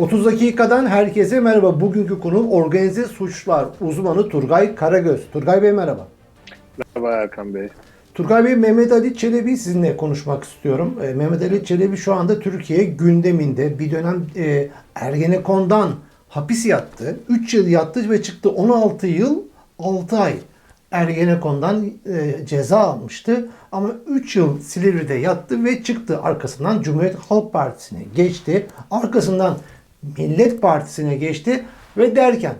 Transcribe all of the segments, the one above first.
30 dakikadan herkese merhaba. Bugünkü konuğum organize suçlar uzmanı Turgay Karagöz. Turgay Bey merhaba. Merhaba Erkan Bey. Turgay Bey Mehmet Ali Çelebi sizinle konuşmak istiyorum. E, Mehmet Ali Çelebi şu anda Türkiye gündeminde bir dönem e, Ergenekon'dan hapis yattı. 3 yıl yattı ve çıktı 16 yıl 6 ay. Ergenekon'dan e, ceza almıştı. Ama 3 yıl Silivri'de yattı ve çıktı. Arkasından Cumhuriyet Halk Partisi'ne geçti. Arkasından Millet Partisi'ne geçti ve derken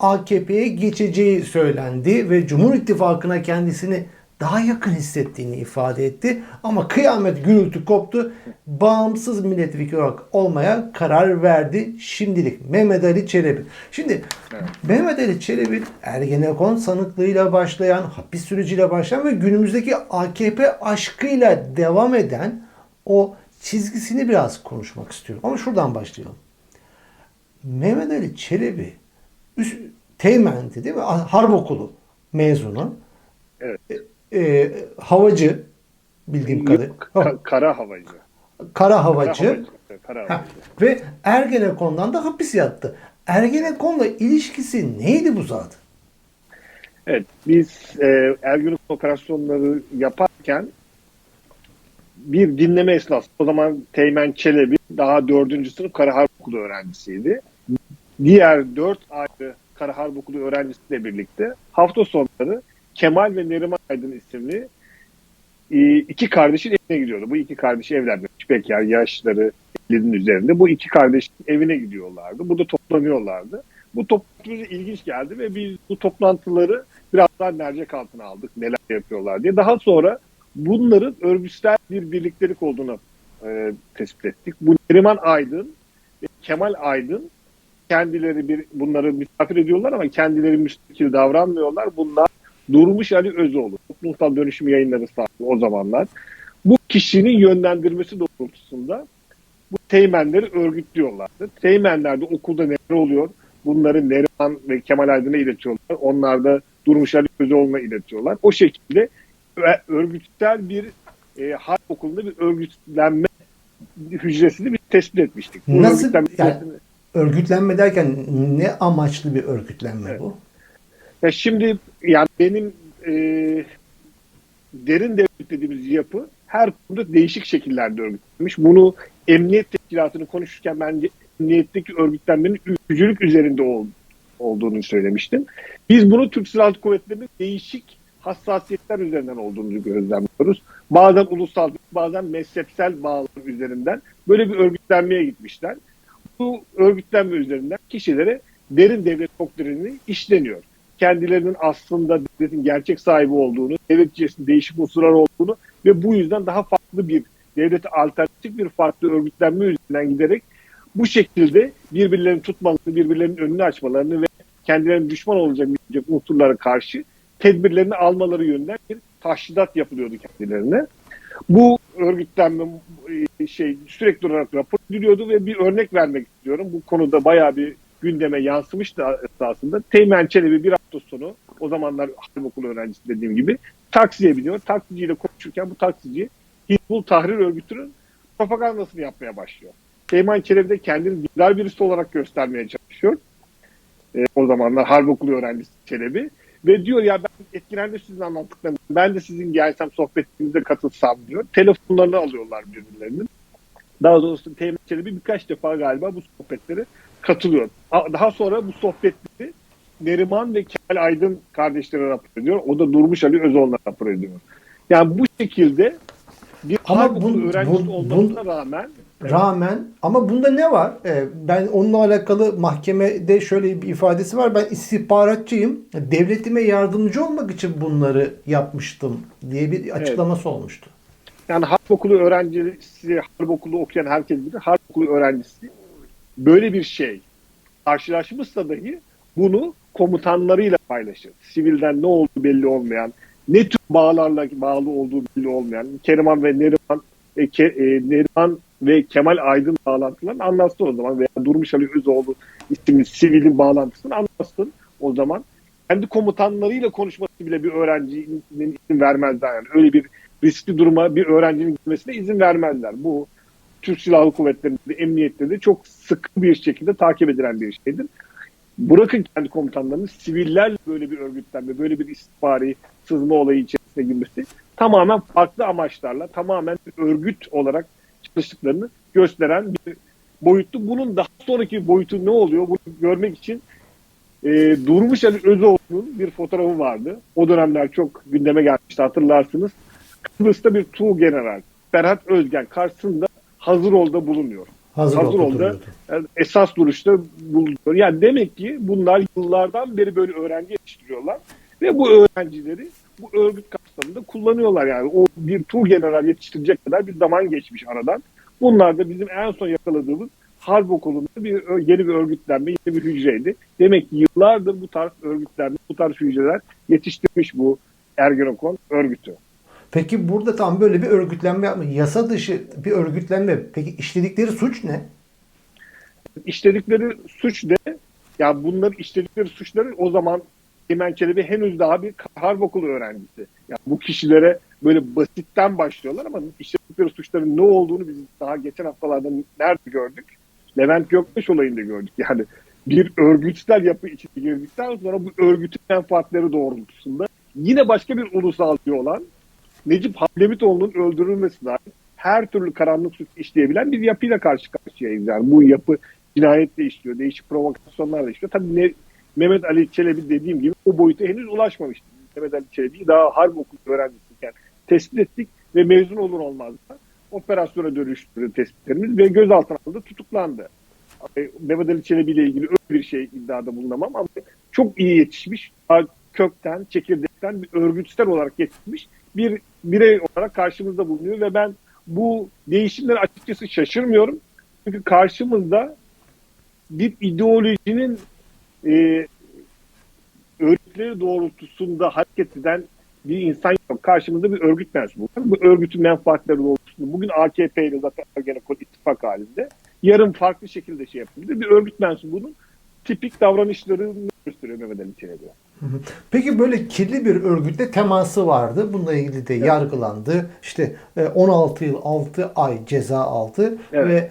AKP'ye geçeceği söylendi ve Cumhur İttifakı'na kendisini daha yakın hissettiğini ifade etti. Ama kıyamet gürültü koptu. Bağımsız milletvekili olarak olmaya karar verdi şimdilik. Mehmet Ali Çelebi. Şimdi Mehmet Ali Çelebi Ergenekon sanıklığıyla başlayan, hapis süreciyle başlayan ve günümüzdeki AKP aşkıyla devam eden o çizgisini biraz konuşmak istiyorum. Ama şuradan başlayalım. Mehmet Ali Çelebi üst, Teğmen'di değil mi? Harp okulu mezunu. Evet. E, e, havacı bildiğim kadarıyla. Ka- kara havacı. Kara Kara havacı. havacı. Kara Ha, havacı. ve Ergenekon'dan da hapis yattı. Ergenekon'la ilişkisi neydi bu zaten? Evet, biz e, Ergün'ün operasyonları yaparken bir dinleme esnası. O zaman Teğmen Çelebi daha dördüncü sınıf Kara Harp Okulu öğrencisiydi. Diğer dört ayrı Kara Okulu öğrencisiyle birlikte hafta sonları Kemal ve Neriman Aydın isimli e, iki kardeşin evine gidiyordu. Bu iki kardeşi evlenmiş. Bekar, yaşları 50'nin üzerinde. Bu iki kardeşin evine gidiyorlardı. Burada toplanıyorlardı. Bu toplantı ilginç geldi ve biz bu toplantıları biraz daha mercek altına aldık. Neler yapıyorlar diye. Daha sonra bunların örgütsel bir birliktelik olduğunu e, tespit ettik. Bu Neriman Aydın ve Kemal Aydın kendileri bir bunları misafir ediyorlar ama kendileri müstakil davranmıyorlar. Bunlar Durmuş Ali Özoğlu. Toplumsal dönüşüm yayınları sahibi o zamanlar. Bu kişinin yönlendirmesi doğrultusunda bu teğmenleri örgütlüyorlardı. Teğmenler de okulda neler oluyor? Bunları Neriman ve Kemal Aydın'a iletiyorlar. Onlar da Durmuş Ali Özoğlu'na iletiyorlar. O şekilde örgütsel bir e, harp okulunda bir örgütlenme hücresini biz tespit etmiştik. Bu Nasıl- yani- Örgütlenme derken ne amaçlı bir örgütlenme Evet. bu? Ya şimdi yani benim e, derin devlet dediğimiz yapı her konuda değişik şekillerde örgütlenmiş. Bunu emniyet teşkilatını konuşurken ben emniyetteki örgütlenmenin ülkücülük üzerinde ol, olduğunu söylemiştim. Biz bunu Türk Silahlı Kuvvetleri'nin değişik hassasiyetler üzerinden olduğunu gözlemliyoruz. Bazen ulusal, bazen mezhepsel bağlar üzerinden böyle bir örgütlenmeye gitmişler. Bu örgütlenme üzerinden kişilere derin devlet doktrini işleniyor kendilerinin aslında devletin gerçek sahibi olduğunu, devlet içerisinde değişik unsurlar olduğunu ve bu yüzden daha farklı bir devlete alternatif bir farklı örgütlenme üzerinden giderek bu şekilde birbirlerini tutmalarını, birbirlerinin önünü açmalarını ve kendilerine düşman olacak unsurlara karşı tedbirlerini almaları yönünden bir taşhidat yapılıyordu kendilerine. Bu örgütlenme e, şey sürekli olarak rapor ediliyordu ve bir örnek vermek istiyorum. Bu konuda bayağı bir gündeme yansımıştı esasında. Teğmen Çelebi bir hafta sonu o zamanlar harp okulu öğrencisi dediğim gibi taksiye biniyor. Taksiciyle konuşurken bu taksici Hizbul Tahrir örgütünün propagandasını yapmaya başlıyor. Teğmen Çelebi de kendini dindar birisi olarak göstermeye çalışıyor. E, o zamanlar harp okulu öğrencisi Çelebi. Ve diyor ya ben etkilendim sizin anlattıklarınızdan. Ben de sizin gelsem sohbetinize katılsam diyor. Telefonlarını alıyorlar birbirlerinin. Daha doğrusu Teğmen Çelebi birkaç defa galiba bu sohbetlere katılıyor. Daha sonra bu sohbetleri Neriman ve Kemal Aydın kardeşlere rapor ediyor. O da Durmuş Ali Özoğlu'na rapor ediyor. Yani bu şekilde bir Ama bu- öğrencisi bu- olmasına rağmen Rağmen ama bunda ne var? Ee, ben onunla alakalı mahkemede şöyle bir ifadesi var. Ben istihbaratçıyım. Devletime yardımcı olmak için bunları yapmıştım diye bir açıklaması olmuştu. yani harp okulu öğrencisi, harp okulu okuyan herkes bilir. Harp okulu öğrencisi böyle bir şey karşılaşmışsa dahi bunu komutanlarıyla paylaşır. Sivilden ne olduğu belli olmayan, ne tür bağlarla bağlı olduğu belli olmayan, Keriman ve Neriman, e, Ke, e, Neriman ve Kemal Aydın bağlantılarını anlatsın o zaman veya Durmuş Ali Özoğlu isimli sivilin bağlantısını anlatsın o zaman. Kendi komutanlarıyla konuşması bile bir öğrencinin izin vermezler. Yani öyle bir riskli duruma bir öğrencinin gitmesine izin vermezler. Bu Türk Silahlı Kuvvetleri'nde, emniyette de çok sıkı bir şekilde takip edilen bir şeydir. Bırakın kendi komutanlarını sivillerle böyle bir örgütlenme, böyle bir istihbari sızma olayı içerisine girmesi tamamen farklı amaçlarla, tamamen bir örgüt olarak çalıştıklarını gösteren bir boyuttu. Bunun daha sonraki boyutu ne oluyor? Bunu görmek için e, Durmuş Ali Özoğlu'nun bir fotoğrafı vardı. O dönemler çok gündeme gelmişti hatırlarsınız. Kıbrıs'ta bir Tuğ General Ferhat Özgen karşısında hazır olda bulunuyor. Hazır, Hazır duruyordu. Yani esas duruşta bulunuyor. Yani demek ki bunlar yıllardan beri böyle öğrenci yetiştiriyorlar ve bu öğrencileri bu örgüt kapsamında kullanıyorlar yani. O bir Tuğ General yetiştirecek kadar bir zaman geçmiş aradan. Bunlar da bizim en son yakaladığımız harp okulunda bir yeni bir örgütlenme, yeni bir hücreydi. Demek ki yıllardır bu tarz örgütlenme, bu tarz hücreler yetiştirmiş bu Ergenekon örgütü. Peki burada tam böyle bir örgütlenme yapma, yasa dışı bir örgütlenme. Peki işledikleri suç ne? işledikleri suç ne? Ya bunların işledikleri suçları o zaman Emen Çelebi henüz daha bir harp okulu öğrencisi. Ya bu kişilere böyle basitten başlıyorlar ama işledikleri suçların ne olduğunu biz daha geçen haftalarda nerede gördük? Levent Göktaş olayında gördük. Yani bir örgütsel yapı içine girdikten sonra bu örgütün menfaatleri doğrultusunda yine başka bir ulusalcı olan Necip Hablemitoğlu'nun öldürülmesi her türlü karanlık suç işleyebilen bir yapıyla karşı karşıyayız. Yani bu yapı cinayetle işliyor, değişik provokasyonlarla işliyor. Tabii ne, Mehmet Ali Çelebi dediğim gibi o boyuta henüz ulaşmamıştı. Mehmet Ali daha harp okulu öğrencisiyken tespit ettik ve mezun olur olmaz da operasyona dönüştürdü tespitlerimiz ve gözaltına alındı, tutuklandı. Mehmet Ali Çelebi ile ilgili öyle bir şey iddiada bulunamam ama çok iyi yetişmiş, kökten, çekirdekten bir örgütsel olarak yetişmiş bir birey olarak karşımızda bulunuyor ve ben bu değişimlere açıkçası şaşırmıyorum. Çünkü karşımızda bir ideolojinin e, öğretileri doğrultusunda hareket eden bir insan yok. Karşımızda bir örgüt mensubu var. Bu örgütün menfaatleri doğrultusunda bugün AKP ile zaten Ergenekon ittifak halinde. Yarın farklı şekilde şey yapabilir. Bir örgüt mensubunun tipik davranışlarını gösteriyor Mehmet Ali Çelebi. Peki böyle kirli bir örgütle teması vardı. Bununla ilgili de yargılandı. İşte e, 16 yıl 6 ay ceza aldı Evet. ve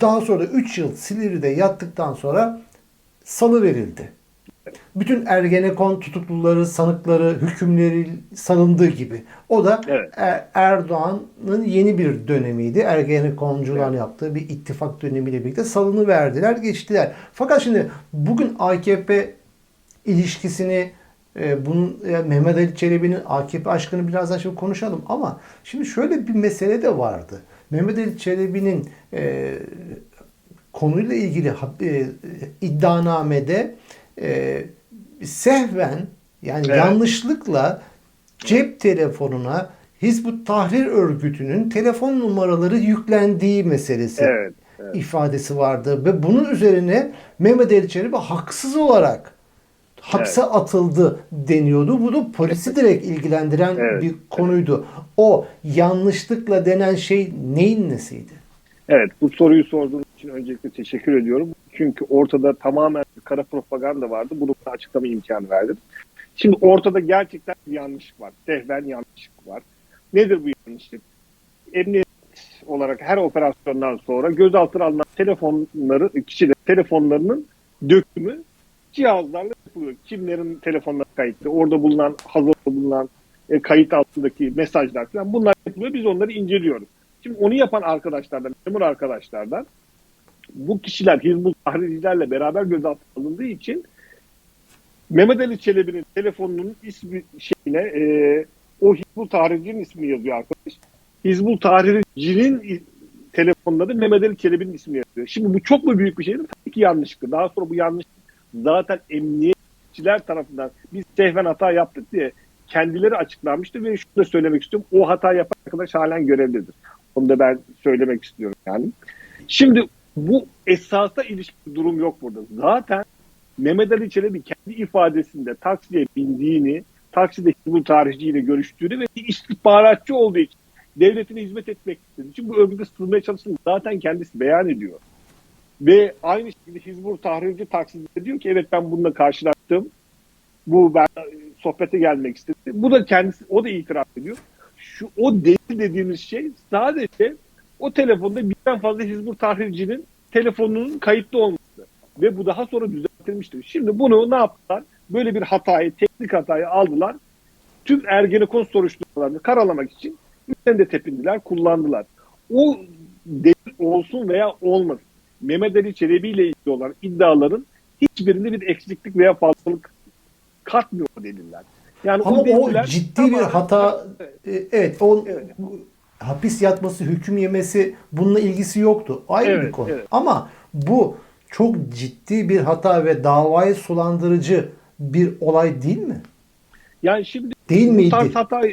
daha sonra 3 yıl Silivri'de yattıktan sonra salı verildi. Bütün Ergenekon tutukluları, sanıkları, hükümleri salındığı gibi. O da Evet. Er- Erdoğan'ın yeni bir dönemiydi. Ergenekoncuların Evet. yaptığı bir ittifak dönemiyle birlikte salını verdiler, geçtiler. Fakat şimdi bugün AKP ilişkisini e, bunun e, Mehmet Ali Çelebi'nin AKP aşkını birazdan şimdi konuşalım ama şimdi şöyle bir mesele de vardı. Mehmet Ali Çelebi'nin e, konuyla ilgili e, iddianamede e, sehven yani Evet. yanlışlıkla cep telefonuna Hizbut Tahrir Örgütü'nün telefon numaraları yüklendiği meselesi Evet. evet. ifadesi vardı ve bunun üzerine Mehmet Ali Çelebi haksız olarak hapse atıldı deniyordu. Bu da polisi direkt ilgilendiren Evet. bir konuydu. O yanlışlıkla denen şey neyin nesiydi? Evet bu soruyu sorduğunuz için öncelikle teşekkür ediyorum. Çünkü ortada tamamen kara propaganda vardı. Bunu açıklama imkanı verdiniz. Şimdi ortada gerçekten bir yanlışlık var. Sehven yanlışlık var. Nedir bu yanlışlık? Emniyet olarak her operasyondan sonra gözaltına alınan telefonları, kişilerin telefonlarının dökümü cihazlarla yapılıyor. Kimlerin telefonları kayıtlı, orada bulunan, hazırda bulunan e, kayıt altındaki mesajlar falan bunlar yapılıyor. Biz onları inceliyoruz. Şimdi onu yapan arkadaşlardan, memur arkadaşlardan bu kişiler Hizbut Tahrircilerle beraber gözaltına alındığı için Mehmet Ali Çelebi'nin telefonunun ismi şeyine e, o Hizbut Tahrirci'nin ismi yazıyor arkadaş. İ- telefonunda da Mehmet Ali Çelebi'nin ismi yazıyor. Şimdi bu çok mu büyük bir şeydir? Tabii ki yanlışlıkla. Daha sonra bu yanlış zaten emniyetçiler tarafından biz sehven hata yaptık diye kendileri açıklanmıştı ve şunu da söylemek istiyorum. O hata yapan arkadaş halen görevlidir. Onu da ben söylemek istiyorum yani. Şimdi bu esasa ilişkin bir durum yok burada. Zaten Mehmet Ali Çelebi kendi ifadesinde taksiye bindiğini, takside Hizbut Tarihçi ile görüştüğünü ve bir istihbaratçı olduğu için devletine hizmet etmek istediği için bu örgüte sığınmaya çalıştığını zaten kendisi beyan ediyor. Ve aynı şekilde Hizbut Tahrirci takside diyor ki evet ben bununla karşılaştım. Bu ben e, sohbete gelmek istedim. Bu da kendisi o da itiraf ediyor. Şu o delil dediğimiz şey sadece o telefonda birden fazla Hizbut Tahrirci'nin telefonunun kayıtlı olması. Ve bu daha sonra düzeltilmiştir. Şimdi bunu ne yaptılar? Böyle bir hatayı, teknik hatayı aldılar. Tüm Ergenekon soruşturmalarını karalamak için üzerinde tepindiler, kullandılar. O delil olsun veya olmasın. Mehmet Ali Çelebi ile ilgili olan iddiaların hiçbirinde bir eksiklik veya fazlalık katmıyor o deliller. Yani Ama o deliller ciddi bir hata. e, Evet, o Evet. Hapis yatması, hüküm yemesi bununla ilgisi yoktu. Ayrı bir Evet, konu. evet. Ama bu çok ciddi bir hata ve davayı sulandırıcı bir olay değil mi? Yani şimdi Değil bu miydi? tarz hata e,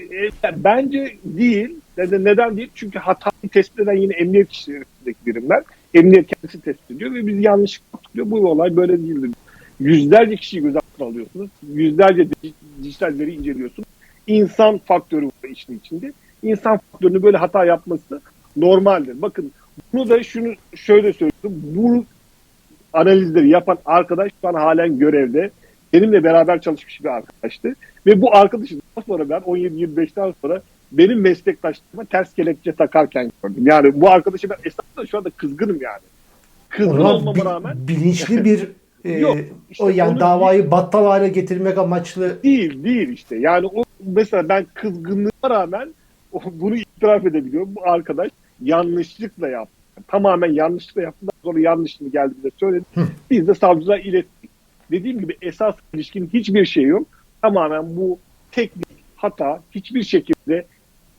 bence değil. Neden, neden değil? Çünkü hatayı tespit eden yine emniyet işlerindeki birimler. Emniyet kendisi tespit ediyor ve biz yanlış yaptık. Bu olay böyle değildir. Yüzlerce kişiyi gözaltına alıyorsunuz. Yüzlerce dij- dijital veri inceliyorsunuz. İnsan faktörü var işin içinde. İnsan faktörünü böyle hata yapması normaldir. Bakın bunu da şunu şöyle söylüyorum. Bu analizleri yapan arkadaş şu an halen görevde. Benimle beraber çalışmış bir arkadaştı. Ve bu arkadaşı daha sonra ben 17-25'ten sonra benim meslektaşlarıma ters kelepçe takarken gördüm. Yani bu arkadaşı ben esasında şu anda kızgınım yani. Kızgın O zaman olmama bi- rağmen bilinçli bir e, Yok, işte o yani davayı battal hale getirmek amaçlı değil değil işte. Yani o mesela ben kızgınlığıma rağmen bunu itiraf edebiliyorum. Bu arkadaş yanlışlıkla yaptı. Tamamen yanlışlıkla yaptı. Sonra yanlışını geldi bize söyledi. Biz de savcılığa ilettik. Dediğim gibi esas ilişkin hiçbir şey yok. Tamamen bu teknik hata hiçbir şekilde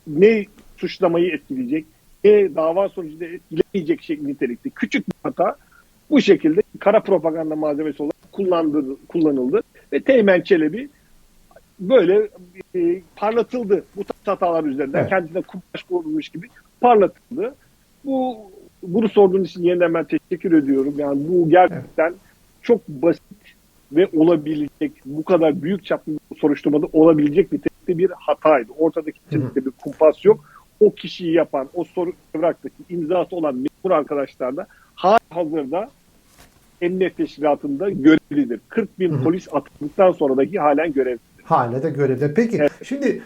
ne suçlamayı etkileyecek ne dava sonucunda etkilemeyecek şey nitelikte küçük bir hata bu şekilde kara propaganda malzemesi olarak kullandı, kullanıldı ve Teğmen Çelebi böyle e, parlatıldı bu hatalar üzerinden. Evet. Kendisine kumpaş kurulmuş gibi parlatıldı. Bu bunu sorduğunuz için yeniden ben teşekkür ediyorum. Yani bu gerçekten çok basit ve olabilecek, bu kadar büyük çaplı bir soruşturmada olabilecek nitelikte bir hataydı. Ortadaki kesinlikle bir kumpas yok. O kişiyi yapan, o soru evraktaki imzası olan memur arkadaşlar da hali hazırda emniyet teşkilatında görevlidir. 40 bin Hı hı. polis atıldıktan sonra dahi halen görevli. Hala da görevde. Peki Evet. şimdi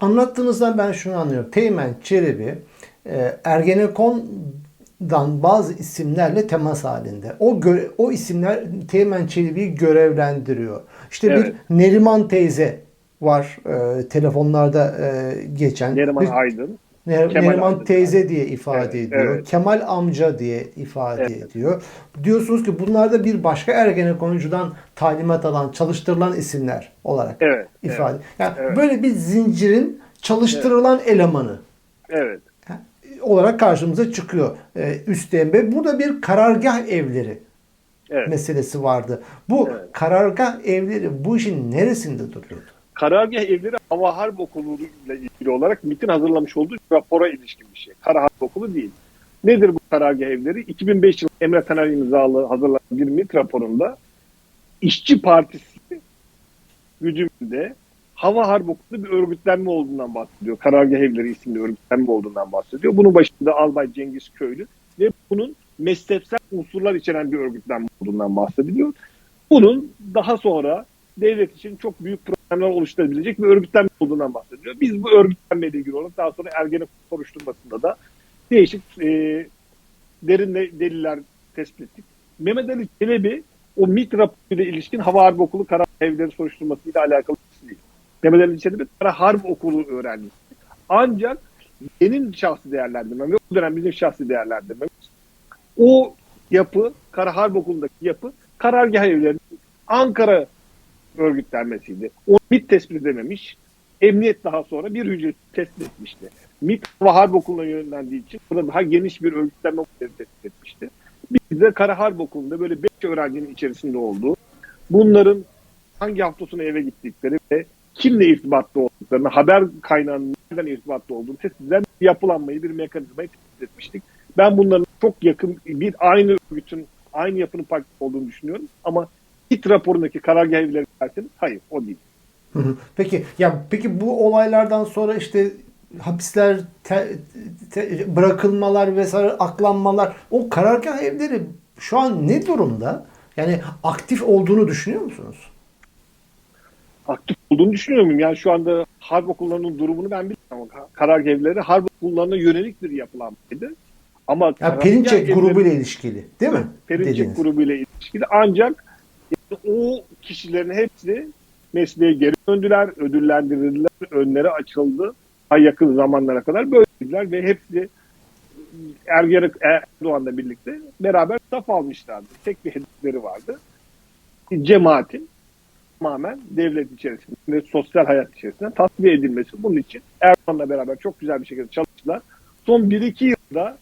anlattığınızdan ben şunu anlıyorum. Teğmen Çelebi e, Ergenekon'dan bazı isimlerle temas halinde. O o isimler Teğmen Çelebi'yi görevlendiriyor. İşte Evet. bir Neriman teyze var e, telefonlarda e, geçen. Neriman Bir- Aydın. Ne- Kemal Neriman Aydın. teyze diye ifade Evet, ediyor. evet. Kemal amca diye ifade Evet. ediyor. Diyorsunuz ki bunlar da bir başka Ergenekoncu'dan talimat alan, çalıştırılan isimler olarak Evet. ifade. Yani evet. böyle bir zincirin çalıştırılan elemanı Evet. olarak karşımıza çıkıyor e, Üsteğmen Bey. Burada bir karargah evleri Evet. meselesi vardı. Bu Evet. karargah evleri bu işin neresinde duruyordu? Karargah evleri Hava Harp Okulu ile ilgili olarak MIT'in hazırlamış olduğu rapora ilişkin bir şey. Kara Harp Okulu değil. Nedir bu karargah evleri? 2005 yılında Emre Taner imzalı hazırlanan bir MIT raporunda İşçi Partisi gücünde Hava Harp Okulu'nda bir örgütlenme olduğundan bahsediyor. Karargah Evleri isimli örgütlenme olduğundan bahsediyor. Bunun başında Albay Cengiz Köylü ve bunun mezhepsel unsurlar içeren bir örgütlenme olduğundan bahsediliyor. Bunun daha sonra devlet için çok büyük problemler oluşturabilecek bir örgütlenme olduğundan bahsediyor. Biz bu örgütlenmeyle ilgili olarak daha sonra Ergenekon soruşturmasında da değişik e, derin de- deliller tespit ettik. Mehmet Ali Çelebi o MİT raporuyla ilişkin Hava Harp Okulu Kara Evleri soruşturmasıyla alakalı birisi değil. Mehmet Ali Çelebi Kara Harp Okulu öğrencisi. Ancak benim şahsi değerlendirmem ve o dönem bizim şahsi değerlendirmemiz o yapı, Kara Harp Okulu'ndaki yapı karargah evlerinin Ankara örgütlenmesiydi. O MİT tespit edememiş. Emniyet daha sonra bir hücre tespit etmişti. MİT Hava Harp Okulu'na yönlendiği için burada daha geniş bir örgütlenme tespit etmişti. Biz de Kara Harp Okulu'nda böyle 5 öğrencinin içerisinde olduğu, bunların hangi hafta eve gittikleri ve kimle irtibatlı olduklarını, haber kaynağının nereden irtibatlı olduğunu tespit eden bir yapılanmayı, bir mekanizmayı tespit etmiştik. Ben bunların çok yakın bir aynı örgütün, aynı yapının parçası olduğunu düşünüyorum. Ama İT raporundaki karargah evleri derseniz hayır o değil. Peki ya peki bu olaylardan sonra işte hapisler, te- te- bırakılmalar vesaire aklanmalar o karargah evleri şu an ne durumda? Yani aktif olduğunu düşünüyor musunuz? Aktif olduğunu düşünüyor muyum? Yani şu anda harp okullarının durumunu ben bilmiyorum karargevleri harp kullanına yönelik bir yapılanmaydı. Ama Ya karargah Perinçek evleri- grubuyla ilişkili değil mi? Perinçek Dediniz. grubuyla ilişkili. Ancak yani o kişilerin hepsi mesleğe geri döndüler, ödüllendirildiler, önleri açıldı. Daha yakın zamanlara kadar böyleydiler ve hepsi Ergen Erdoğan'la birlikte beraber saf almışlardı. Tek bir hedefleri vardı. Cemaatin tamamen devlet içerisinde sosyal hayat içerisinde tasfiye edilmesi. Bunun için Erdoğan'la beraber çok güzel bir şekilde çalıştılar. Son 1-2 yılda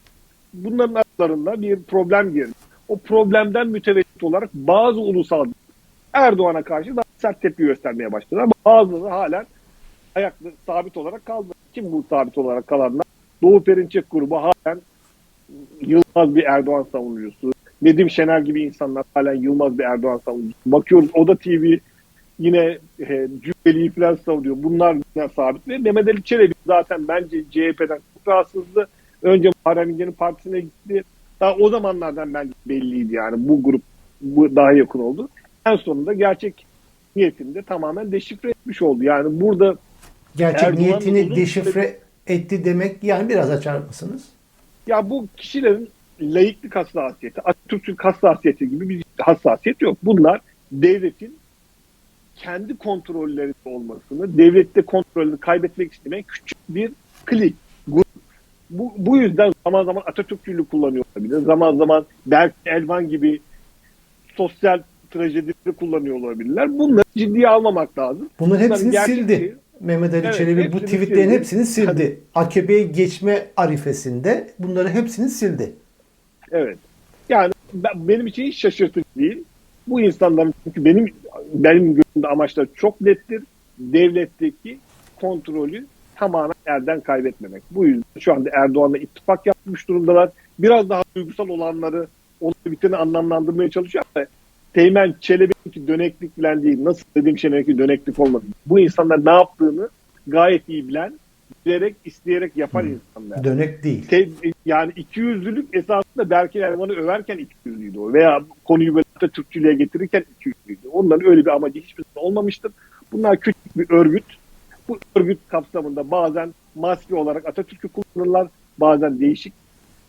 bunların aralarında bir problem girdi. O problemden mütevellit olarak bazı ulusal Erdoğan'a karşı daha sert tepki göstermeye başladılar. Ama bazıları halen ayaklı sabit olarak kaldı. Kim bu sabit olarak kalanlar? Doğu Perinçek grubu halen Yılmaz bir Erdoğan savunucusu. Nedim Şener gibi insanlar halen Yılmaz bir Erdoğan savunucusu. Bakıyoruz Oda TV yine e, Cübbeli'yi falan savunuyor. Bunlar yine sabit. Ve Mehmet Ali Çelebi zaten bence CHP'den çok rahatsızdı. Önce Muharrem İnce'nin partisine gitti. Daha o zamanlardan bence belliydi yani bu grup bu daha yakın oldu. En sonunda gerçek niyetini de tamamen deşifre etmiş oldu. Yani burada Gerçek Erdoğan niyetini deşifre etti demek yani biraz açar mısınız? Ya bu kişilerin laiklik hassasiyeti, Atatürk'ün hassasiyeti gibi bir hassasiyet yok. Bunlar devletin kendi kontrolleri olmasını, devlette kontrolünü kaybetmek istemeyen küçük bir klik, grup. Bu, bu yüzden zaman zaman Atatürkçülüğü kullanıyor olabilir. Zaman zaman Berk Elvan gibi sosyal trajedileri kullanıyor olabilirler. Bunları ciddiye almamak lazım. Bunların hepsini gerçekliği- sildi. Mehmet Ali Evet, Çelebi bu tweetlerin sildi. hepsini sildi. AKP'ye geçme arifesinde bunları hepsini sildi. Evet. Yani ben- benim için hiç şaşırtıcı değil. Bu insanların çünkü benim benim gözümde amaçları çok nettir. Devletteki kontrolü tamamen elden kaybetmemek. Bu yüzden şu anda Erdoğan'la ittifak yapmış durumdalar. Biraz daha duygusal olanları onu biteni anlamlandırmaya çalışıyor ama Teğmen Çelebi'ninki döneklik bilen değil. Nasıl dediğim şeyinki döneklik olmadı. Bu insanlar ne yaptığını gayet iyi bilen, bilerek, isteyerek yapan insanlar. Dönek değil. Te- yani ikiyüzlülük esasında Berkin Elvan'ı överken ikiyüzlüydü o. Veya konuyu böyle Türkçülüğe getirirken ikiyüzlüydü. Onların öyle bir amacı hiçbir zaman olmamıştır. Bunlar küçük bir örgüt. Bu örgüt kapsamında bazen maske olarak Atatürk'ü kullanırlar. Bazen değişik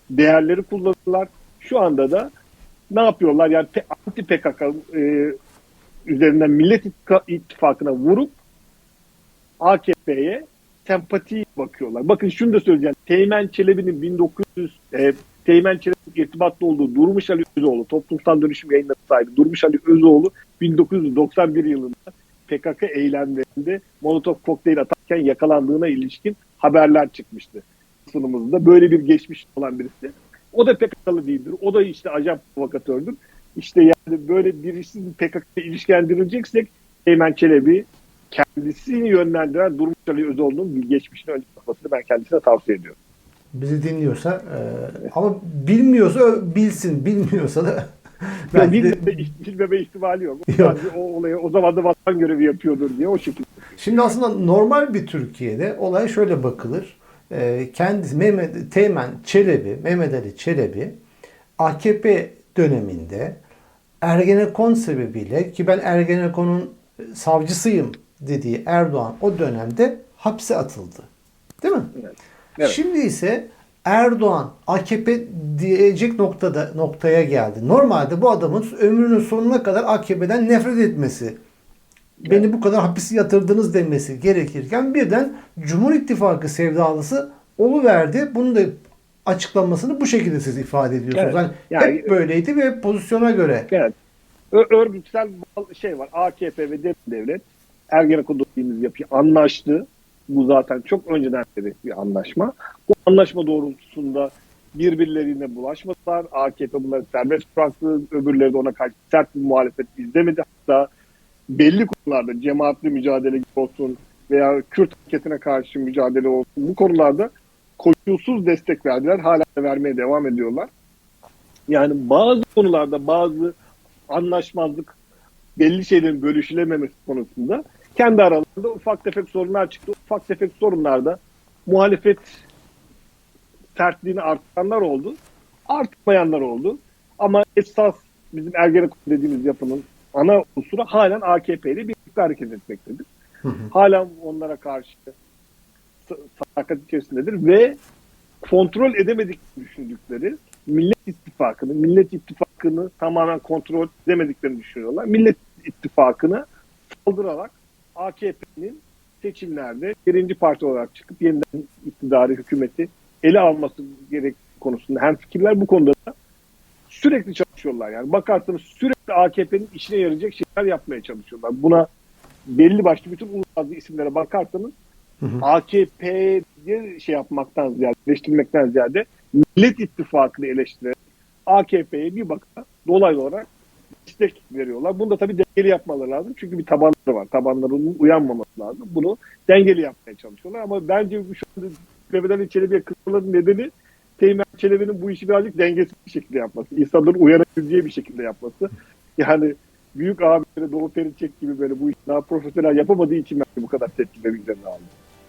değerleri kullanırlar. Şu anda da ne yapıyorlar? Yani anti PKK e, üzerinden Millet İttifakı'na vurup AKP'ye sempati bakıyorlar. Bakın şunu da söyleyeceğim. Teğmen Çelebi'nin 1900 e, Teğmen Çelebi'nin irtibatlı olduğu Durmuş Ali Özoğlu, toplumsal dönüşüm yayınları sahibi Durmuş Ali Özoğlu 1991 yılında PKK eylemlerinde Molotov kokteyl atarken yakalandığına ilişkin haberler çıkmıştı. Sınımızda böyle bir geçmiş olan birisi. O da PKK'lı değildir. O da işte ajan provokatördür. İşte yani böyle birisi PKK'ya ilişkilendireceksek Teğmen Çelebi kendisini yönlendiren Durmuş Ali Özoğlu'nun bir geçmişini önce bakmasını ben kendisine tavsiye ediyorum. Bizi dinliyorsa e, ama bilmiyorsa bilsin. Bilmiyorsa da de- bilmeme, bilmeme ihtimali yok. Yok. O olayı o zaman da vatan görevi yapıyordur diye o şekilde. Şimdi aslında normal bir Türkiye'de olay şöyle bakılır. Ee, kendisi Mehmet Teğmen Çelebi, Mehmet Ali Çelebi AKP döneminde Ergenekon sebebiyle ki ben Ergenekon'un savcısıyım dediği Erdoğan o dönemde hapse atıldı. Değil mi? Evet. Evet. Şimdi ise Erdoğan AKP diyecek noktada noktaya geldi. Normalde bu adamın ömrünün sonuna kadar AKP'den nefret etmesi, beni bu kadar hapis yatırdınız demesi gerekirken birden Cumhur İttifakı sevdalısı oluverdi. Bunun da açıklamasını bu şekilde siz ifade ediyorsunuz. Evet. Yani Yani- hep böyleydi ve pozisyona göre. Evet. Örgütsel şey var. AKP ve dev- devlet Ergenekon dediğimiz yapıyı anlaştı. Bu zaten çok önceden beri bir anlaşma. Bu anlaşma doğrultusunda birbirlerine bulaşmadılar. AKP bunları serbest bıraktı. Öbürleri de ona karşı sert bir muhalefet izlemedi. Hatta belli konularda cemaatli mücadele olsun veya Kürt hareketine karşı mücadele olsun bu konularda koşulsuz destek verdiler. Hala vermeye devam ediyorlar. Yani bazı konularda bazı anlaşmazlık belli şeylerin bölüşülememesi konusunda kendi aralarında ufak tefek sorunlar çıktı. Ufak tefek sorunlarda muhalefet sertliğini arttıranlar oldu. Artmayanlar oldu. Ama esas bizim Ergenekon dediğimiz yapının ana unsuru halen AKP ile birlikte hareket etmektedir. Hala onlara karşı sa- sadakat içerisindedir ve kontrol edemedik düşündükleri Millet İttifakı'nı, Millet İttifakı'nı tamamen kontrol edemediklerini düşünüyorlar. Millet İttifakı'na saldırarak AKP'nin seçimlerde birinci parti olarak çıkıp yeniden iktidarı, hükümeti ele alması gerek konusunda hem fikirler bu konuda da sürekli çalışıyorlar. Yani bakarsanız sürekli AKP'nin işine yarayacak şeyler yapmaya çalışıyorlar. Buna belli başlı bütün uluslararası isimlere bakarsanız AKP'ye şey yapmaktan ziyade, eleştirmekten ziyade Millet İttifakı'nı eleştirerek AKP'ye bir bakıma dolaylı olarak destek veriyorlar. Bunu da tabii dengeli yapmaları lazım. Çünkü bir tabanları var. Tabanlarının uyanmaması lazım. Bunu dengeli yapmaya çalışıyorlar. Ama bence şu anda Mehmet Ali Çelebi'ye kızmaların nedeni Teğmen Çelebi'nin bu işi birazcık dengesiz bir şekilde yapması. İnsanların uyarabileceği bir şekilde yapması. Yani büyük abileri Doğu Perinçek gibi böyle bu işi daha profesyonel yapamadığı için belki bu kadar tepkileri üzerine aldı.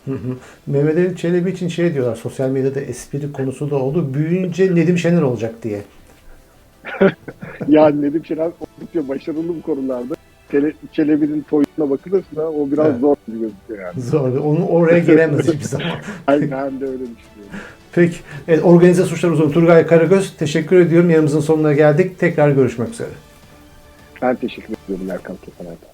Hı hı. Mehmet Ali Çelebi için şey diyorlar sosyal medyada espri konusu da oldu. Büyüyünce Nedim Şener olacak diye. Yani Nedim Şener oldukça başarılı bu konularda. Çele, Çelebi'nin toyuna bakılırsa o biraz Evet. zor gibi gözüküyor yani. Zor. Onu oraya gelemez hiçbir zaman. Aynen ben de öyle düşünüyorum. Peki. Evet, organize suçlar uzmanı Turgay Karagöz. Teşekkür ediyorum. Yanımızın sonuna geldik. Tekrar görüşmek üzere. Ben teşekkür ediyorum Erkan Kefanay'da.